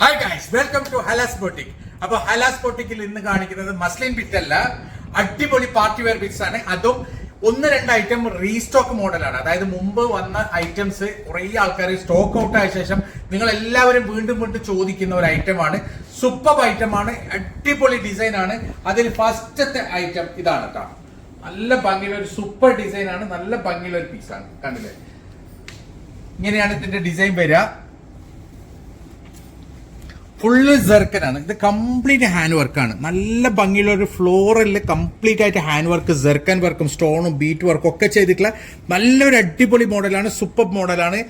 Hi guys welcome to Hala's boutique അപ്പൊ ഹലാസ് ബോട്ടിക്കിൽ ഇന്ന് കാണിക്കുന്നത് മസ്ലിൻ ബിറ്റ് അല്ല അടിപൊളി പാർട്ടി വെയർ ബിറ്റ്സ് ആണ്. അതും ഒന്ന് രണ്ട് ഐറ്റം റീസ്റ്റോക്ക് മോഡലാണ് അതായത് മുമ്പ് വന്ന ഐറ്റംസ് കുറെ ആൾക്കാർ സ്റ്റോക്ക് ഔട്ട് ആയ ശേഷം നിങ്ങൾ എല്ലാവരും വീണ്ടും വീണ്ടും ചോദിക്കുന്ന ഒരു ഐറ്റമാണ് സൂപ്പർ ഐറ്റമാണ് അടിപൊളി ഡിസൈൻ ആണ്. അതിൽ ഫസ്റ്റത്തെ ഐറ്റം ഇതാണ് കേട്ടോ നല്ല ഭംഗിയുള്ള ഒരു സൂപ്പർ ഡിസൈൻ ആണ്. നല്ല ഭംഗിയുള്ള ഒരു പീസാണ് കണ്ടില്ലേ? ഇങ്ങനെയാണ് ഇതിന്റെ ഡിസൈൻ വരിക. ഫുള്ള് ജെർക്കനാണ് ഇത് കംപ്ലീറ്റ് ഹാൻഡ് വർക്കാണ് നല്ല ഭംഗിയുള്ള ഒരു ഫ്ലോറിൽ കംപ്ലീറ്റ് ആയിട്ട് ഹാൻഡ് വർക്ക് ജെർക്കൻ വർക്കും സ്റ്റോണും ബീറ്റ് വർക്കും ഒക്കെ ചെയ്തിട്ടുള്ള നല്ലൊരു അടിപൊളി മോഡലാണ് സൂപ്പർ മോഡലാണ്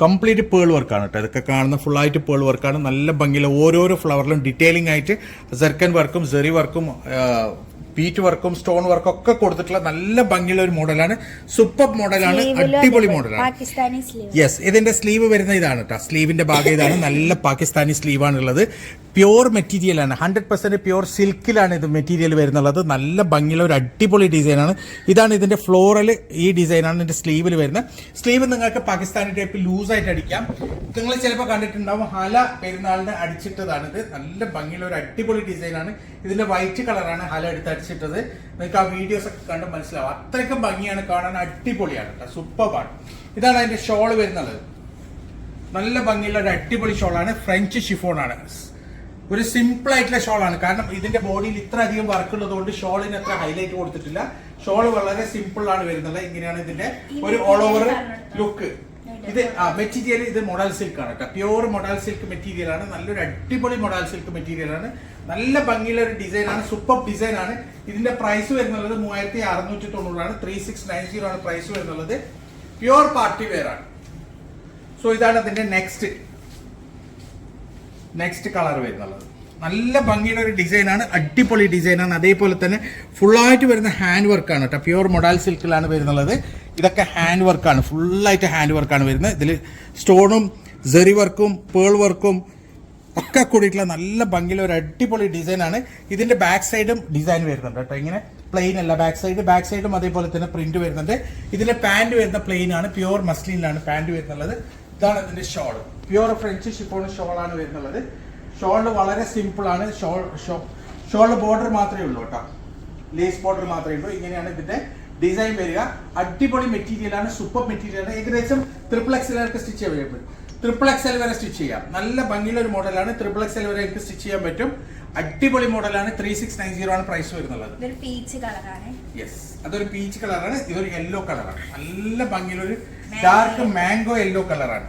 കംപ്ലീറ്റ് പേൾ വർക്കാണ് കേട്ടോ ഇതൊക്കെ കാണുന്ന ഫുൾ ആയിട്ട് പേൾ വർക്കാണ് നല്ല ഭംഗിയിൽ ഓരോരോ ഫ്ലവറിലും ഡീറ്റെയിലിംഗ് ആയിട്ട് ജെർക്കൻ വർക്കും സെറി വർക്കും ബീറ്റ് വർക്കും സ്റ്റോൺ വർക്കും ഒക്കെ കൊടുത്തിട്ടുള്ള നല്ല ഭംഗിയുള്ള ഒരു മോഡലാണ്. സൂപ്പർ മോഡലാണ്. അടിപൊളി മോഡലാണ്. യെസ് ഇതിന്റെ സ്ലീവ് വരുന്ന ഇതാണ് കേട്ടോ സ്ലീവിന്റെ ഭാഗം ഇതാണ്. നല്ല പാകിസ്ഥാനി സ്ലീവാണ് ഉള്ളത് പ്യോർ മെറ്റീരിയലാണ് ഹൺഡ്രഡ് പെർസെന്റ് പ്യോർ സിൽക്കിലാണ് ഇത് മെറ്റീരിയൽ വരുന്നുള്ളത്. നല്ല ഭംഗിയുള്ള ഒരു അടിപൊളി ഡിസൈനാണ് ഇതാണ് ഇതിന്റെ ഫ്ലോറൽ ഈ ഡിസൈനാണ് ഇതിന്റെ സ്ലീവിൽ വരുന്നത്. സ്ലീവ് നിങ്ങൾക്ക് പാകിസ്ഥാനി ടൈപ്പ് ലൂസായിട്ട് അടിക്കാം. നിങ്ങൾ ചിലപ്പോൾ കണ്ടിട്ടുണ്ടാവും ഹല പെരുന്നാളിന് അടിച്ചിട്ടതാണ് ഇത്. നല്ല ഭംഗിയുള്ള ഒരു അടിപൊളി ഡിസൈനാണ് ഇതിന്റെ വൈറ്റ് കളറാണ് ഹല എടുത്ത് അടിച്ചിട്ടത്. നിങ്ങൾക്ക് ആ വീഡിയോസ് ഒക്കെ കണ്ട് മനസ്സിലാവും. അത്രയ്ക്കും ഭംഗിയാണ് കാണാൻ അടിപൊളിയാണ് കേട്ടോ സൂപ്പറാണ് ഇതാണ് അതിന്റെ ഷോൾ വരുന്നത്. നല്ല ഭംഗിയുള്ള ഒരു അടിപൊളി ഷോളാണ് ഫ്രഞ്ച് ഷിഫോണാണ് ഒരു സിമ്പിൾ ആയിട്ടുള്ള ഷോൾ ആണ് കാരണം ഇതിന്റെ ബോഡിയിൽ ഇത്ര അധികം വർക്ക് ഉള്ളതുകൊണ്ട് ഷോളിന് അത്ര ഹൈലൈറ്റ് കൊടുത്തിട്ടില്ല. ഷോൾ വളരെ സിമ്പിൾ ആണ് വരുന്നത്. ഇങ്ങനെയാണ് ഇതിന്റെ ഒരു ഓൾ ഓവർ ലുക്ക് ഇത് ആ മെറ്റീരിയൽ ഇത് മൊഡൽ സിൽക്ക് ആണ് കേട്ടോ. പ്യൂർ മൊഡൽ സിൽക്ക് മെറ്റീരിയൽ ആണ്. നല്ലൊരു അടിപൊളി മൊഡൽ സിൽക്ക് മെറ്റീരിയൽ ആണ്. നല്ല ഭംഗിയുള്ള ഒരു ഡിസൈൻ ആണ്. സൂപ്പർ ഡിസൈൻ ആണ്. ഇതിന്റെ പ്രൈസ് വരുന്നത് മൂവായിരത്തി അറുന്നൂറ്റി തൊണ്ണൂറാണ് ത്രീ സിക്സ് നയൻ സീറോ ആണ് പ്രൈസ് വരുന്നത് പ്യൂർ പാർട്ടി വെയർ ആണ്. സോ ഇതാണ് അതിന്റെ നെക്സ്റ്റ് നെക്സ്റ്റ് കളർ വരുന്നുള്ളത്. നല്ല ഭംഗിയുടെ ഒരു ഡിസൈനാണ് അടിപൊളി ഡിസൈനാണ് അതേപോലെ തന്നെ ഫുള്ളായിട്ട് വരുന്ന ഹാൻഡ് വർക്കാണ് കേട്ടോ. പ്യുവർ മൊഡാൽ സിൽക്കിലാണ് വരുന്നുള്ളത്. ഇതൊക്കെ ഹാൻഡ് വർക്കാണ് ഫുള്ളായിട്ട് ഹാൻഡ് വർക്കാണ് വരുന്നത്. ഇതിൽ സ്റ്റോണും ജെറി വർക്കും പേൾ വർക്കും ഒക്കെ കൂടിയിട്ടുള്ള നല്ല ഭംഗിയുള്ള ഒരു അടിപൊളി ഡിസൈനാണ് ഇതിന്റെ ബാക്ക് സൈഡും ഡിസൈൻ വരുന്നുണ്ട് കേട്ടോ. ഇങ്ങനെ പ്ലെയിൻ അല്ല. ബാക്ക് സൈഡ് ബാക്ക് സൈഡും അതേപോലെ തന്നെ പ്രിന്റ് വരുന്നുണ്ട്. ഇതിന്റെ പാന്റ് വരുന്ന പ്ലെയിൻ ആണ്. പ്യുവർ മസ്ലിനിലാണ് പാന്റ് വരുന്നുള്ളത്. ഇതാണ് ഇതിന്റെ shawl pure French chiffon shawl ആണ് വരുന്നുള്ളത്. ഷോൾ വളരെ സിമ്പിൾ ആണ് ഷോൾ ഷോൾ ബോർഡർ മാത്രമേ ഉള്ളൂ കേട്ടോ. ലേസ് ബോർഡർ മാത്രമേ ഉള്ളൂ. ഇങ്ങനെയാണ് ഇതിന്റെ ഡിസൈൻ വരിക. അടിപൊളി മെറ്റീരിയലാണ് സൂപ്പർ മെറ്റീരിയൽ ആണ്. ഏകദേശം ട്രിപ്പിൾ എക്സലൊക്കെ സ്റ്റിച്ച് ചെയ്യാൻ പറ്റും. ത്രിപ്പിൾ എക്സൽ വരെ സ്റ്റിച്ച് ചെയ്യാം. നല്ല ഭംഗിയുള്ള ഒരു മോഡലാണ് ട്രിപ്പിൾ എക്സൽ വരെ എനിക്ക് സ്റ്റിച്ച് ചെയ്യാൻ പറ്റും. അടിപൊളി മോഡലാണ് ത്രീ സിക്സ് നയൻ സീറോ ആണ് പ്രൈസ് വരുന്നുള്ളത്. യെസ് അതൊരു പീച്ച് കളറാണ് ഇതൊരു യെല്ലോ കളറാണ് നല്ല ഭംഗിയുള്ള ഒരു ഡാർക്ക് മാംഗോ യെല്ലോ കളറാണ്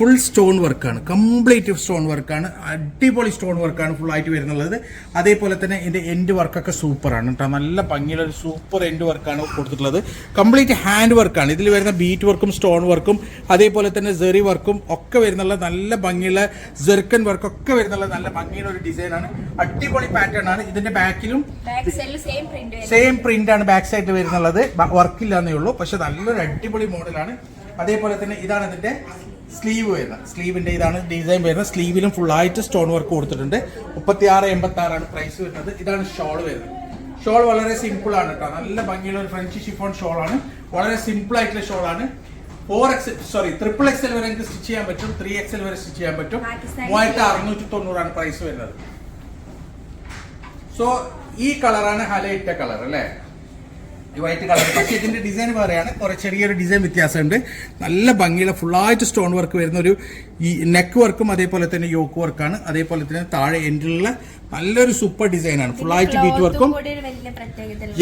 ഫുൾ സ്റ്റോൺ വർക്കാണ് കംപ്ലീറ്റ് സ്റ്റോൺ വർക്കാണ് അടിപൊളി സ്റ്റോൺ വർക്കാണ് ഫുൾ ആയിട്ട് വരുന്നുള്ളത്. അതേപോലെ തന്നെ ഇതിന്റെ എൻഡ് വർക്കൊക്കെ സൂപ്പറാണ് കേട്ടോ. നല്ല ഭംഗിയുള്ള ഒരു സൂപ്പർ എൻഡ് വർക്കാണ് കൊടുത്തിട്ടുള്ളത്. കംപ്ലീറ്റ് ഹാൻഡ് വർക്കാണ് ഇതിൽ വരുന്ന ബീറ്റ് വർക്കും സ്റ്റോൺ വർക്കും അതേപോലെ തന്നെ ജെറി വർക്കും ഒക്കെ വരുന്നുള്ള നല്ല ഭംഗിയുള്ള ജെർക്കൻ വർക്കൊക്കെ വരുന്നുള്ള നല്ല ഭംഗിയുള്ള ഒരു ഡിസൈനാണ് അടിപൊളി പാറ്റേൺ ആണ്. ഇതിന്റെ ബാക്കിലും സെയിം പ്രിന്റ് സെയിം പ്രിന്റ് ആണ് ബാക്ക് സൈഡിൽ വരുന്നുള്ളത്. വർക്കില്ലാന്നേ ഉള്ളൂ. പക്ഷെ നല്ലൊരു അടിപൊളി മോഡലാണ് അതേപോലെ തന്നെ ഇതാണ് ഇതിന്റെ സ്ലീവ് വരുന്ന സ്ലീവിന്റെ ഇതാണ് ഡിസൈൻ വരുന്നത്. സ്ലീവിലും ഫുൾ ആയിട്ട് സ്റ്റോൺ വർക്ക് കൊടുത്തിട്ടുണ്ട്. മുപ്പത്തി ആറ് എൺപത്തി ആറാണ് പ്രൈസ് വരുന്നത്. ഇതാണ് ഷോൾ വരുന്നത്. ഷോൾ വളരെ സിമ്പിൾ ആണ് കേട്ടോ. നല്ല ഭംഗിയുള്ള ഒരു ഫ്രഞ്ച് ഷിഫോൺ ഷോൾ ആണ്. വളരെ സിമ്പിൾ ആയിട്ടുള്ള ഷോൾ ആണ്. Four X sorry triple XL വരെ എനിക്ക് സ്റ്റിച്ച് ചെയ്യാൻ പറ്റും. ത്രീ എക്സൽ വരെ സ്റ്റിച്ച് ചെയ്യാൻ പറ്റും. മൂവായിരത്തി അറുന്നൂറ്റി തൊണ്ണൂറാണ് പ്രൈസ് വരുന്നത്. സോ ഈ കളറാണ് ഹലയിട്ട കളർ അല്ലേ? ഈ വൈറ്റ് കളർ പക്ഷേ ഇതിന്റെ ഡിസൈൻ വേറെയാണ് കുറെ ചെറിയൊരു ഡിസൈൻ വ്യത്യാസമുണ്ട്. നല്ല ഭംഗിയുള്ള ഫുള്ളായിട്ട് സ്റ്റോൺ വർക്ക് വരുന്ന ഒരു ഈ നെക്ക് വർക്കും അതേപോലെ തന്നെ യോക്ക് വർക്കാണ് അതേപോലെ തന്നെ താഴെ എൻഡിലുള്ള നല്ലൊരു സൂപ്പർ ഡിസൈനാണ് ഫുള്ളായിട്ട് ബീറ്റ് വർക്കും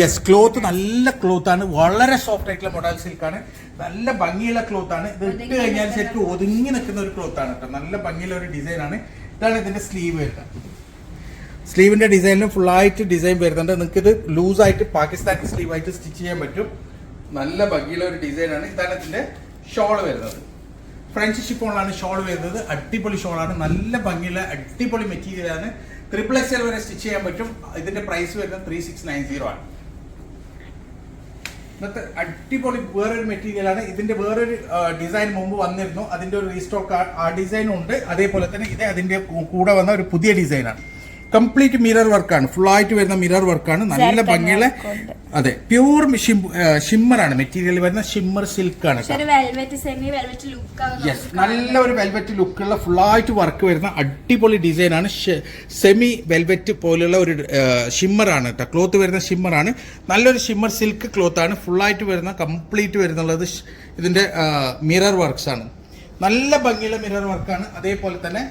യെസ് ക്ലോത്ത് നല്ല ക്ലോത്ത് ആണ്. വളരെ സോഫ്റ്റ് ആയിട്ടുള്ള മൊഡൽ സിൽക്കാണ് നല്ല ഭംഗിയുള്ള ക്ലോത്ത് ആണ്. ഇത് ഇട്ട് കഴിഞ്ഞാൽ ശരിക്കും ഒതുങ്ങി നിൽക്കുന്ന ഒരു ക്ലോത്ത് ആണ് കേട്ടോ. നല്ല ഭംഗിയുള്ള ഒരു ഡിസൈനാണ് ഇതാണ് ഇതിന്റെ സ്ലീവ് വരുന്നത്. സ്ലീവിന്റെ ഡിസൈനിലും ഫുൾ ആയിട്ട് ഡിസൈൻ വരുന്നുണ്ട്. നിങ്ങൾക്ക് ഇത് ലൂസ് ആയിട്ട് പാകിസ്ഥാനി സ്ലീവ് ആയിട്ട് സ്റ്റിച്ച് ചെയ്യാൻ പറ്റും. നല്ല ഭംഗിയുള്ള ഒരു ഡിസൈനാണ് ഇതാണ് ഇതിന്റെ ഷോൾ വരുന്നത്. ഫ്രഞ്ച് ഷിപ്പോളാണ് ഷോൾ വരുന്നത്. അടിപൊളി ഷോളാണ്. നല്ല ഭംഗിയുള്ള അടിപൊളി മെറ്റീരിയലാണ്. ട്രിപ്പിൾ എക്സ് വരെ സ്റ്റിച്ച് ചെയ്യാൻ പറ്റും. ഇതിന്റെ പ്രൈസ് വരുന്നത് ത്രീ സിക്സ് നയൻ സീറോ ആണ്. ഇന്നത്തെ അടിപൊളി വേറൊരു മെറ്റീരിയൽ ആണ് ഇതിന്റെ വേറൊരു ഡിസൈൻ മുമ്പ് വന്നിരുന്നു. അതിന്റെ ഒരു റീസ്റ്റോക്ക് ആ ഡിസൈനും ഉണ്ട്. അതേപോലെ തന്നെ ഇത് അതിന്റെ കൂടെ വന്ന ഒരു പുതിയ ഡിസൈനാണ്. കംപ്ലീറ്റ് മിറർ വർക്കാണ് ഫുൾ ആയിട്ട് വരുന്ന മിറർ വർക്കാണ് നല്ല ഭംഗിയുള്ള അതെ പ്യൂർ ഷിമ്മർ ആണ്. മെറ്റീരിയൽ വരുന്ന ഷിമ്മർ സിൽക്ക് ആണ് യെസ് നല്ല ഒരു വെൽവെറ്റ് ലുക്കുള്ള ആയിട്ട് വർക്ക് വരുന്ന അടിപൊളി ഡിസൈൻ ആണ്. സെമി വെൽവെറ്റ് പോലുള്ള ഒരു ഷിമ്മർ ആണ് കേട്ടോ ക്ലോത്ത് വരുന്ന ഷിമ്മർ ആണ്. നല്ലൊരു ഷിമ്മർ സിൽക്ക് ക്ലോത്ത് ആണ്. ഫുൾ ആയിട്ട് വരുന്ന കംപ്ലീറ്റ് വരുന്നുള്ളത് ഇതിന്റെ മിറർ വർക്ക്സ് ആണ്. നല്ല ഭംഗിയുള്ള മിറർ വർക്കാണ് അതേപോലെ തന്നെ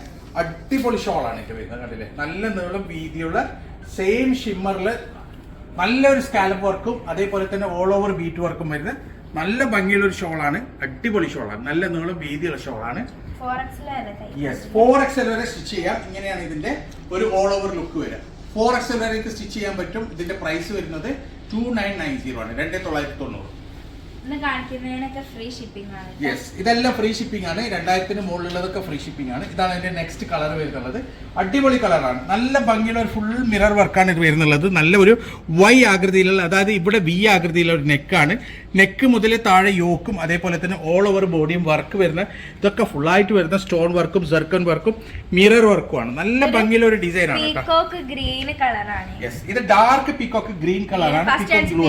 അടിപൊളി ഷോളാണ് എനിക്ക് വരുന്നത് കണ്ടില്ലേ? നല്ല നീളം വീതിയുള്ള സെയിം ഷിമ്മറിൽ നല്ലൊരു സ്കാലപ്പ് വർക്കും അതേപോലെ തന്നെ ഓൾ ഓവർ ബീറ്റ് വർക്കും വരുന്ന നല്ല ഭംഗിയുള്ള ഒരു ഷോളാണ്. അടിപൊളി ഷോളാണ്. നല്ല നീളം വീതിയുള്ള ഷോളാണ്. യെസ് ഫോർ എക്സൽ വരെ സ്റ്റിച്ച് ചെയ്യാം. ഇങ്ങനെയാണ് ഇതിന്റെ ഒരു ഓൾ ഓവർ ലുക്ക് വരിക. ഫോർ എക്സൽ വരെ സ്റ്റിച്ച് ചെയ്യാൻ പറ്റും. ഇതിന്റെ പ്രൈസ് വരുന്നത് ടു നയൻ നയൻ സീറോ ആണ്. രണ്ടേ തൊള്ളായിരത്തി തൊണ്ണൂറ്. യെസ് ഇതെല്ലാം ഫ്രീ ഷിപ്പിംഗ് ആണ്. രണ്ടായിരത്തിന് മുകളിലുള്ളതൊക്കെ ഫ്രീ ഷിപ്പിംഗ് ആണ്. ഇതാണ് അതിന്റെ നെക്സ്റ്റ് കളർ വരുന്നുള്ളത്. അടിപൊളി കളറാണ് നല്ല ഭംഗിയുള്ള ഒരു ഫുൾ മിറർ വർക്കാണ് ഇത് വരുന്നുള്ളത്. നല്ല ഒരു വൈ ആകൃതിയിലുള്ള അതായത് ഇവിടെ വി ആകൃതിയിലുള്ള ഒരു നെക്കാണ് നെക്ക് മുതൽ താഴെ യോക്കും അതേപോലെ തന്നെ ഓൾ ഓവർ ബോഡിയും വർക്ക് വരുന്ന ഇതൊക്കെ ഫുൾ ആയിട്ട് വരുന്ന സ്റ്റോൺ വർക്കും സർക്കൺ വർക്കും മിറർ വർക്കും ആണ്. നല്ല ഭംഗിയുള്ള ഒരു ഡിസൈൻ ആണ് ഗ്രീൻ കളറാണ് യെസ് ഇത് ഡാർക്ക് പീക്കോക്ക് ഗ്രീൻ കളറാണ് ബ്ലൂ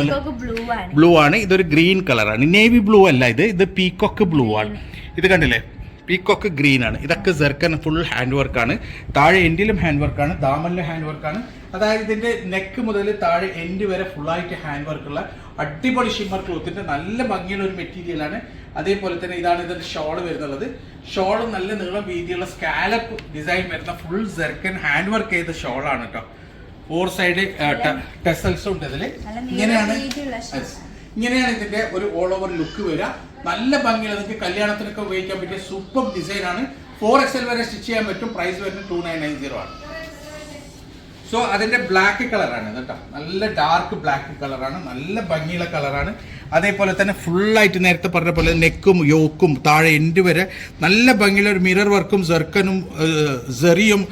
ആണ്. ബ്ലൂ ആണ്. ഇതൊരു ഗ്രീൻ കളറാണ്. നേവി ബ്ലൂ അല്ല ഇത് ഇത് പീകോക്ക് ബ്ലൂ ആണ്. ഇത് കണ്ടില്ലേ? പീകോക്ക് ഗ്രീൻ ആണ്. ഇതൊക്കെ ജെർക്കൻ ഫുൾ ഹാൻഡ് വർക്കാണ് താഴെ എൻഡിലും ഹാൻഡ് വർക്കാണ് ദാമനിലും ഹാൻഡ് വർക്കാണ് അതായത് ഇതിന്റെ നെക്ക് മുതൽ താഴെ എൻഡ് വരെ ഫുൾ ആയിട്ട് ഹാൻഡ് വർക്കുള്ള അടിപൊളി ഷിമ്മർ ക്ലോത്തിന്റെ നല്ല ഭംഗിയുള്ള ഒരു മെറ്റീരിയലാണ് അതേപോലെ തന്നെ ഇതാണ് ഇതിന്റെ ഷോൾ വരുന്നുള്ളത്. ഷോൾ നല്ല നീളം വീതിയുള്ള സ്കാലപ്പ് ഡിസൈൻ വരുന്ന ഫുൾ ജെർക്കൻ ഹാൻഡ് വർക്ക് ചെയ്ത ഷോളാണ് കേട്ടോ ഫോർ സൈഡ് ടെസൽസ് ഉണ്ട് ഇതിൽ ഇങ്ങനെയാണ്. ഇങ്ങനെയാണ് ഇതിന്റെ ഒരു ഓൾ ഓവർ ലുക്ക് വരിക. നല്ല ഭംഗിയുള്ള നിങ്ങൾക്ക് കല്യാണത്തിനൊക്കെ ഉപയോഗിക്കാൻ പറ്റിയ സൂപ്പർ ഡിസൈൻ ആണ്. ഫോർ എക്സൽ വരെ സ്റ്റിച്ച് ചെയ്യാൻ പറ്റും. പ്രൈസ് വരുന്നത് ടു നയൻ നയൻ സീറോ ആണ്. സോ അതിന്റെ ബ്ലാക്ക് കളറാണ് കേട്ടോ. നല്ല ഡാർക്ക് ബ്ലാക്ക് കളറാണ് നല്ല ഭംഗിയുള്ള കളറാണ് അതേപോലെ തന്നെ ഫുള്ളായിട്ട് നേരത്തെ പറഞ്ഞ പോലെ നെക്കും യോക്കും താഴെ എൻഡ് വരെ നല്ല ഭംഗിയുള്ള ഒരു മിറർ വർക്കും സെർക്കനും സെറിയും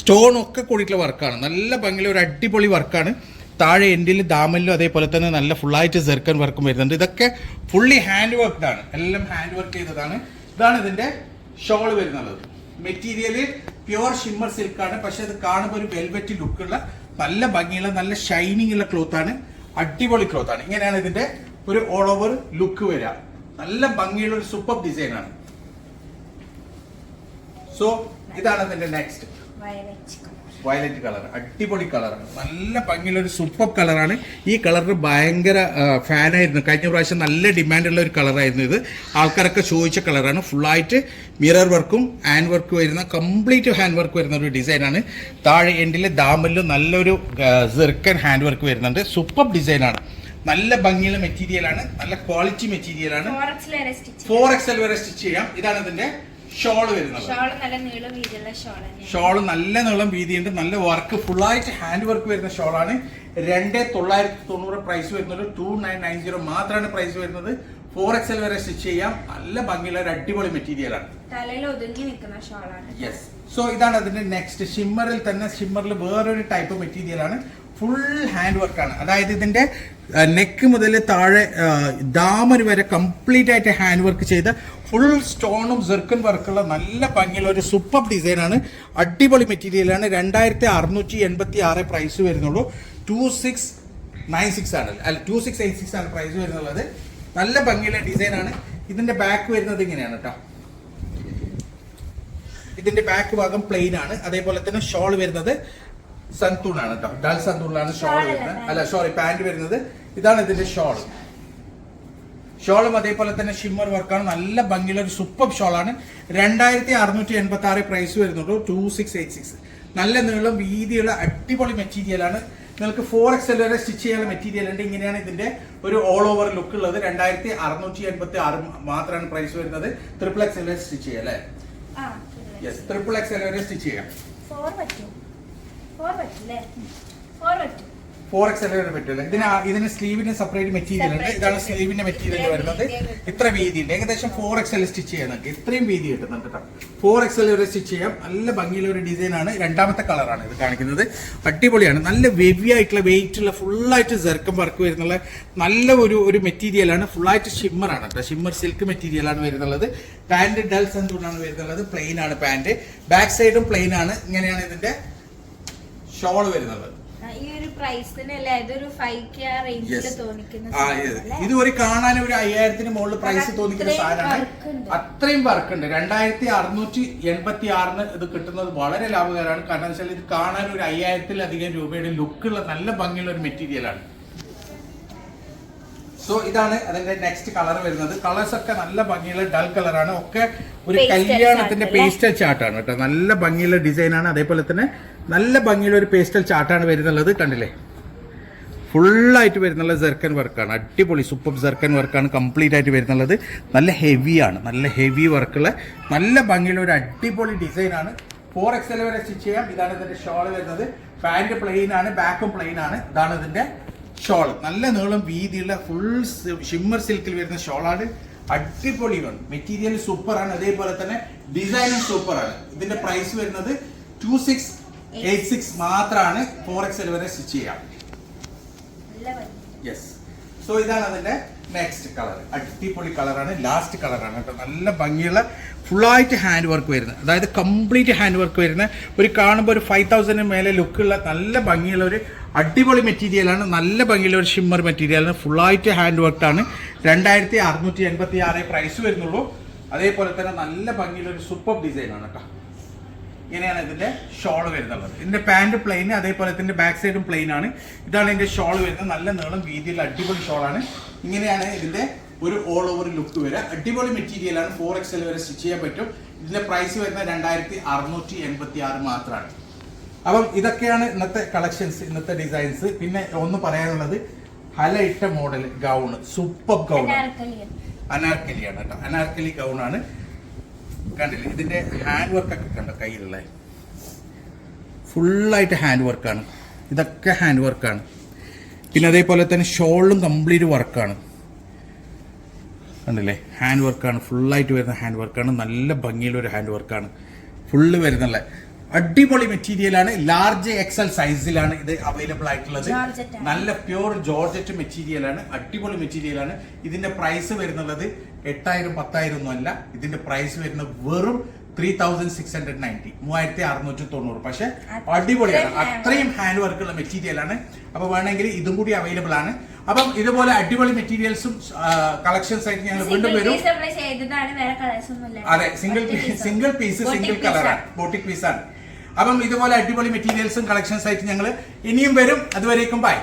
സ്റ്റോണും ഒക്കെ കൂടിയിട്ടുള്ള വർക്കാണ് നല്ല ഭംഗിയുള്ള ഒരു അടിപൊളി വർക്കാണ് താഴെ എൻഡിൽ ദാമലിലും അതേപോലെ തന്നെ നല്ല ഫുള്ളായിട്ട് ജെർക്കൻ വർക്കും വരുന്നുണ്ട്. ഇതൊക്കെ ഫുള്ളി ഹാൻഡ് വർക്ക്ഡ് ആണ്. എല്ലാം ഹാൻഡ് വർക്ക് ചെയ്തതാണ്. ഇതാണ് ഇതിന്റെ ഷോൾ വരുന്നത്. മെറ്റീരിയൽ പ്യുവർ ഷിമ്മർ സിൽക്ക് ആണ്. പക്ഷെ അത് കാണുമ്പോൾ ഒരു വെൽവെറ്റ് ലുക്കുള്ള നല്ല ഭംഗിയുള്ള നല്ല ഷൈനിങ് ഉള്ള ക്ലോത്ത് ആണ്. അടിപൊളി ക്ലോത്ത് ആണ്. ഇങ്ങനെയാണ് ഇതിന്റെ ഒരു ഓൾ ഓവർ ലുക്ക് വരിക. നല്ല ഭംഗിയുള്ള ഒരു സൂപ്പർ ഡിസൈൻ ആണ്. സോ ഇതാണ് ഇതിന്റെ നെക്സ്റ്റ് വയലറ്റ് കളർ അടിപൊളി കളറാണ് നല്ല ഭംഗിയുള്ള ഒരു സൂപ്പർ കളറാണ് ഈ കളറിന് ഭയങ്കര ഫാനായിരുന്നു കഴിഞ്ഞ പ്രാവശ്യം നല്ല ഡിമാൻഡുള്ള ഒരു കളറായിരുന്നു ഇത്. ആൾക്കാരൊക്കെ ചോദിച്ച കളറാണ് ഫുള്ളായിട്ട് മിറർ വർക്കും ഹാൻഡ് വർക്ക് വരുന്ന കംപ്ലീറ്റ് ഹാൻഡ് വർക്ക് വരുന്ന ഒരു ഡിസൈനാണ് താഴെ എൻഡിൽ ദാമല്ല നല്ലൊരു സെർക്കൻ ഹാൻഡ് വർക്ക് വരുന്നുണ്ട്. സൂപ്പർ ഡിസൈനാണ് നല്ല ഭംഗിയുള്ള മെറ്റീരിയലാണ് നല്ല ക്വാളിറ്റി മെറ്റീരിയലാണ് ഫോർ എക്സൽ വരെ സ്റ്റിച്ച് ചെയ്യാം. ഇതാണ് ഇതിന്റെ ഷോൾ വരുന്നത്. ഷോൾ നല്ല നീളം വീതിയുണ്ട്. നല്ല വർക്ക് ഫുള്ളായിട്ട് ഹാൻഡ് വർക്ക് വരുന്ന ഷോളാണ്. രണ്ട് തൊള്ളായിരത്തി തൊണ്ണൂറ് പ്രൈസ് വരുന്നത്. ടു നയൻ നയൻ സീറോ മാത്രമാണ് പ്രൈസ് വരുന്നത്. ഫോർ എക്സൽ വരെ സ്റ്റിച്ച് ചെയ്യാം. നല്ല ഭംഗിയുള്ള ഒരു അടിപൊളി മെറ്റീരിയലാണ് യെസ് സോ ഇതാണ് അതിന്റെ നെക്സ്റ്റ് ഷിമ്മറിൽ തന്നെ ഷിമ്മറിൽ വേറൊരു ടൈപ്പ് മെറ്റീരിയൽ ആണ്. ഫുൾ ഹാൻഡ് വർക്കാണ് അതായത് ഇതിന്റെ നെക്ക് മുതൽ താഴെ ദാമന് വരെ കംപ്ലീറ്റ് ആയിട്ട് ഹാൻഡ് വർക്ക് ചെയ്ത ഫുൾ സ്റ്റോണും സെർക്കൻ വർക്കുള്ള നല്ല ഭംഗിയുള്ള ഒരു സൂപ്പർ ഡിസൈനാണ് അടിപൊളി മെറ്റീരിയലാണ് രണ്ടായിരത്തി അറുന്നൂറ്റി എൺപത്തി ആറ് പ്രൈസ് വരുന്നുള്ളൂ. ടു സിക്സ് നയൻ സിക്സ് ആണ്. അല്ല ടു സിക്സ് എയ്റ്റ് സിക്സ് ആണ് പ്രൈസ് വരുന്നുള്ളത്. നല്ല ഭംഗിയുള്ള ഡിസൈനാണ് ഇതിന്റെ ബാക്ക് വരുന്നത് ഇങ്ങനെയാണ് കേട്ടോ ഇതിന്റെ ബാക്ക് ഭാഗം പ്ലെയിൻ ആണ്. അതേപോലെ തന്നെ ഷോൾ വരുന്നത് സന്തൂണാണ് കേട്ടോ ഡൽ സന്തൂണിലാണ് ഷോൾ വരുന്നത്. അല്ല സോറി പാന്റ് വരുന്നത്. ഇതാണ് ഇതിന്റെ ഷോൾ ഷോളും അതേപോലെ തന്നെ ഷിമ്മർ വർക്കാണ് നല്ല ഭംഗിയുള്ള ഒരു സൂപ്പർ ഷോളാണ് രണ്ടായിരത്തി അറുന്നൂറ്റി എൺപത്തി ആറ് പ്രൈസ് വരുന്നുള്ളൂ ടു സിക്സ് എയ്റ്റ് സിക്സ് നല്ല നീളം വീതിയുള്ള അടിപൊളി മെറ്റീരിയലാണ് നിങ്ങൾക്ക് ഫോർ എക്സ് വരെ സ്റ്റിച്ച് ചെയ്യാനുള്ള മെറ്റീരിയൽ ഉണ്ട്. ഇങ്ങനെയാണ് ഇതിന്റെ ഒരു ഓൾ ഓവർ ലുക്ക് ഉള്ളത്. രണ്ടായിരത്തി അറുന്നൂറ്റി എൺപത്തി ആറ് മാത്രമാണ് പ്രൈസ് വരുന്നത്. ട്രിപ്പിൾ എക്സ് വരെ സ്റ്റിച്ച് ചെയ്യാം അല്ലേ? യെസ് ട്രിപ്പിൾ എക്സ് വരെ സ്റ്റിച്ച് ചെയ്യാം. ഫോർ പറ്റും. ഫോർ പറ്റില്ലേ ഫോർ പറ്റും. ഫോർ എക്സ് വരെ പറ്റില്ല ഇതിന് ഇതിന് സ്ലീവിന് സെപ്പറേറ്റ് മെറ്റീരിയൽ ഉണ്ട്. ഇതാണ്. സ്ലീവിന്റെ മെറ്റീരിയൽ വരുന്നത്. ഇത്ര വീതി ഉണ്ട് ഏകദേശം ഫോർ എക്സ് എൽ സ്റ്റിച്ച് ചെയ്യാനൊക്കെ ഇത്രയും വീതി കിട്ടുന്നുണ്ട് കേട്ടോ ഫോർ എക്സ് എൽ വരെ സ്റ്റിച്ച് ചെയ്യാം. നല്ല ഭംഗിയുള്ള ഒരു ഡിസൈൻ ആണ്. രണ്ടാമത്തെ കളറാണ് ഇത് കാണിക്കുന്നത്. അടിപൊളിയാണ്. നല്ല വെവി ആയിട്ടുള്ള വെയിറ്റ് ഉള്ള ഫുള്ളായിട്ട് ജെർക്കം വർക്ക് വരുന്നുള്ള നല്ല ഒരു ഒരു മെറ്റീരിയലാണ് ഫുള്ളായിട്ട് ഷിമ്മർ ആണ് കേട്ടോ ഷിമ്മർ സിൽക്ക് മെറ്റീരിയൽ ആണ് വരുന്നുള്ളത്. പാന്റ് ഡൽസ് എന്തുകൊണ്ടാണ് വരുന്നുള്ളത്. പ്ലെയിൻ ആണ് പാന്റ് ബാക്ക് സൈഡും പ്ലെയിൻ ആണ്. ഇങ്ങനെയാണ് ഇതിന്റെ ഷോൾ വരുന്നത്. ഈ ഒരു പ്രൈസിനല്ല ഇതൊരു ഫൈവ് കെ റേഞ്ചിൽ Yes. തോന്നിക്കുന്ന ആ, ഇത് ഒരു കാണാൻ ഒരു അയ്യായിരത്തിന് മുകളിൽ പ്രൈസ് തോന്നിക്കുന്ന സാധനമാണ് അത്രയും വർക്ക് ഉണ്ട് രണ്ടായിരത്തി അറുന്നൂറ്റി എൺപത്തി ആറിന് ഇത് കിട്ടുന്നത് വളരെ ലാഭകരമാണ്. കാരണം വെച്ചാൽ ഇത് കാണാൻ ഒരു അയ്യായിരത്തിലധികം രൂപയുടെ ലുക്കുള്ള നല്ല ഭംഗിയുള്ള ഒരു മെറ്റീരിയലാണ് സോ ഇതാണ് അതിന്റെ നെക്സ്റ്റ് കളർ വരുന്നത്. കളേഴ്സ് ഒക്കെ നല്ല ഭംഗിയുള്ള ഡൾ കളറാണ് ഒക്കെ ഒരു കല്യാണത്തിന്റെ പേസ്റ്റൽ ചാർട്ടാണ് കേട്ടോ. നല്ല ഭംഗിയുള്ള ഡിസൈനാണ് അതേപോലെ തന്നെ നല്ല ഭംഗിയുള്ള ഒരു പേസ്റ്റൽ ചാർട്ടാണ് വരുന്നുള്ളത്. കണ്ടില്ലേ? ഫുള്ളായിട്ട് വരുന്നുള്ള ജെർക്കൻ വർക്കാണ് അടിപൊളി സൂപ്പർ ജെർക്കൻ വർക്കാണ് കംപ്ലീറ്റ് ആയിട്ട് വരുന്നുള്ളത്. നല്ല ഹെവിയാണ് നല്ല ഹെവി വർക്കുള്ള നല്ല ഭംഗിയുള്ള ഒരു അടിപൊളി ഡിസൈനാണ് ഫോർ എക്സൽ വരെ സ്റ്റിച്ച് ചെയ്യാം. ഇതാണ് ഇതിന്റെ ഷോൾ വരുന്നത്. പാന്റ് പ്ലെയിൻ ആണ്. ബാക്കും പ്ലെയിൻ ആണ്. ഇതാണ് ഇതിന്റെ ഷോൾ. നല്ല നീളം വീതിയുള്ള ഫുൾ ഷിമ്മർ സിൽക്കിൽ വരുന്ന ഷോളാണ്. അടിപൊളിയാണ് മെറ്റീരിയൽ സൂപ്പറാണ്. അതേപോലെ തന്നെ ഡിസൈനും സൂപ്പറാണ്. ഇതിന്റെ പ്രൈസ് വരുന്നത് ടു സിക്സ് എയ്റ്റ് സിക്സ് മാത്രമാണ് ഫോർ എക്സ് വരെ സ്റ്റിച്ച് ചെയ്യാം. യെസ് സോ ഇതാണ് അതിന്റെ നെക്സ്റ്റ് കളർ അടിപൊളി കളറാണ് ലാസ്റ്റ് കളറാണ് കേട്ടോ. നല്ല ഭംഗിയുള്ള ഫുൾ ആയിട്ട് ഹാൻഡ് വർക്ക് വരുന്നത് അതായത് കംപ്ലീറ്റ് ഹാൻഡ് വർക്ക് വരുന്ന ഒരു കാണുമ്പോൾ ഒരു ഫൈവ് തൗസൻഡിന് മേലെ ലുക്കുള്ള നല്ല ഭംഗിയുള്ള ഒരു അടിപൊളി മെറ്റീരിയലാണ്. നല്ല ഭംഗിയുള്ള ഒരു ഷിമ്മർ മെറ്റീരിയലാണ് ഫുള്ളായിട്ട് ഹാൻഡ് വർക്കാണ് രണ്ടായിരത്തി അറുന്നൂറ്റി എൺപത്തി ആറ് പ്രൈസ് വരുന്നുള്ളൂ. അതേപോലെ തന്നെ നല്ല ഭംഗിയുള്ള ഒരു സൂപ്പർ ഡിസൈനാണ് കേട്ടോ ഇങ്ങനെയാണ് ഇതിന്റെ ഷോൾ വരുന്നത് ഇതിന്റെ പാന്റ് പ്ലെയിൻ അതേപോലെ ഇതിന്റെ ബാക്ക് സൈഡും പ്ലെയിൻ ആണ്. ഇതാണ് ഇതിന്റെ ഷോൾ വരുന്നത്. നല്ല നീളം വീതിയുള്ള അടിപൊളി ഷോൾ ആണ്. ഇങ്ങനെയാണ് ഇതിന്റെ ഒരു ഓൾ ഓവർ ലുക്ക് വരെ അടിപൊളി മെറ്റീരിയൽ ആണ് ഫോർ എൽ വരെ സ്റ്റിച്ച് ചെയ്യാൻ പറ്റും. ഇതിന്റെ പ്രൈസ് വരുന്നത് രണ്ടായിരത്തി അറുന്നൂറ്റി എൺപത്തി ആറ് മാത്രമാണ്. അപ്പം ഇതൊക്കെയാണ് ഇന്നത്തെ കളക്ഷൻസ് ഇന്നത്തെ ഡിസൈൻസ് പിന്നെ ഒന്ന് പറയാനുള്ളത് ഹല ഇട്ട മോഡൽ ഗൗണ് സൂപ്പർ ഗൗൺ അനാർക്കലിയാണ്. കേട്ടോ. അനാർക്കലി ഗൗൺ ആണ്. കണ്ടില്ലേ? ഇതിന്റെ ഹാൻഡ് വർക്ക് ഒക്കെ കണ്ടോ കയ്യിലുള്ള? ഫുള്ളായിട്ട് ഹാൻഡ് വർക്കാണ് ഇതൊക്കെ ഹാൻഡ് വർക്കാണ് പിന്നെ അതേപോലെ തന്നെ ഷോളും കംപ്ലീറ്റ് വർക്കാണ് കണ്ടില്ലേ? ഹാൻഡ് വർക്കാണ് ഫുള്ളായിട്ട് വരുന്ന ഹാൻഡ് വർക്കാണ് നല്ല ഭംഗിയുള്ള ഒരു ഹാൻഡ് വർക്കാണ് ഫുള്ള് വരുന്നുള്ള അടിപൊളി മെറ്റീരിയലാണ്. ലാർജ് എക്സൽ സൈസിലാണ് ഇത് അവൈലബിൾ ആയിട്ടുള്ളത്. നല്ല പ്യൂർ ജോർജറ്റ് മെറ്റീരിയലാണ്. അടിപൊളി മെറ്റീരിയലാണ്. ഇതിന്റെ പ്രൈസ് വരുന്നുള്ളത് എട്ടായിരം പത്തായിരം ഒന്നും അല്ല. ഇതിന്റെ പ്രൈസ് വരുന്നത് വെറും three thousand six hundred ninety. മൂവായിരത്തി അറുന്നൂറ്റി തൊണ്ണൂറ് പക്ഷെ അടിപൊളിയാണ് അത്രയും ഹാൻഡ് വർക്കുള്ള മെറ്റീരിയലാണ്. അപ്പൊ വേണമെങ്കിൽ ഇതും കൂടി അവൈലബിൾ ആണ്. അപ്പം ഇതുപോലെ അടിപൊളി മെറ്റീരിയൽസും കളക്ഷൻസ് ആയിട്ട് ഞങ്ങൾ വീണ്ടും വരും. അതെ സിംഗിൾ സിംഗിൾ പീസ് സിംഗിൾ കളറാണ്. ആണ്. ബോട്ടിക് പീസാണ് അപ്പം ഇതുപോലെ അടിപൊളി മെറ്റീരിയൽസും കളക്ഷൻസ് ആയിട്ട് ഞങ്ങൾ ഇനിയും വരും. അതുവരേക്കും ബൈ